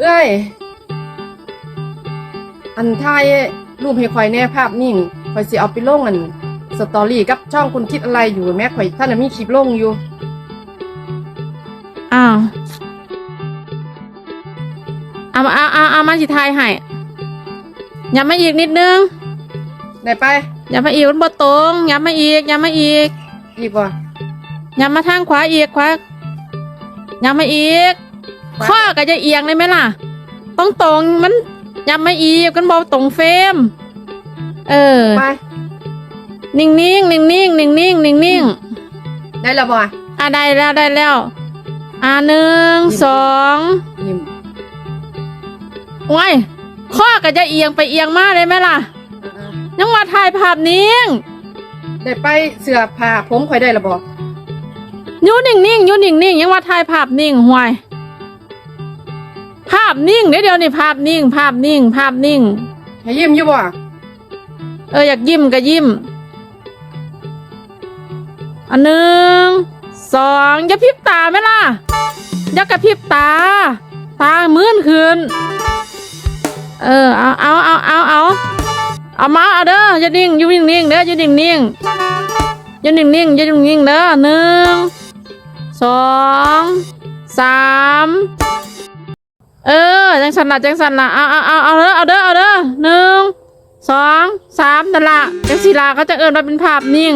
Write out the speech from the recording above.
เอ้ย อันท้ายรูปให้ข่อยแน่ภาพนิ่งข่อยสิเอาไปลงอันสตอรี่กับช่องคุณคิดอะไรอยู่แม่ข่อยท่านนะมีคลิปลงอยู่ อ้าวเอามาเอาเอาเอามาสิทายให้อย่ามาอีกนิดนึงได้ไปอย่ามาอีกมันบ่ตรงอย่ามาอีกอย่ามาอีกอีกว่าอย่ามาทางขวาอีกขวาอย่ามาอีก ข้อก็จะเอียงได้ไหมล่ะ ต้องตรงมันอย่ามาอีกกันบอกตรงเฟรมเออไปนิ่งนิ่งนิ่งนิ่งนิ่งนิ่งนิ่งนิ่งได้และบ่อะได้แล้วได้แล้ว อะหนึ่งสองยิ้มโอ้ยข้อก็จะเอียงไปเอียงมาได้ไหมล่ะอ่ายังมาถ่ายภาพนิ่งๆได้ไปเสื้อผ้าผมข่อยได้และบ่อยู่นิ่งนิ่งอยู่นิ่งนิ่งยังว่าถ่ายภาพนิ่งห่วย ภาพนิ่งเดี๋ยวเดี๋ยวนี่ภาพนิ่ง ภาพนิ่ง ภาพนิ่ง ให้ยิ้มอยู่บ่เอออยากยิ้มก็ยิ้ม อันหนึ่งสองอย่าพริบตาไหมล่ะอย่ากระพริบตา ตามื่นคืน เออเอาเอาเอาเอาเอาเอามาเอาเด้ออย่านิ่งอยู่นิ่งนิ่งๆเด้ออยู่นิ่งนิ่งๆอยู่นิ่งนิ่งๆอยู่นิ่งนิ่งๆเด้อหนึ่งสองสาม เออ จังสันละจังสันละเอาเอาเอาเอาเด้อเอาเด้อเอาเด้อหนึ่งสองสามนั่นละจังสีลาก็จะเอินมาเป็นภาพนิ่ง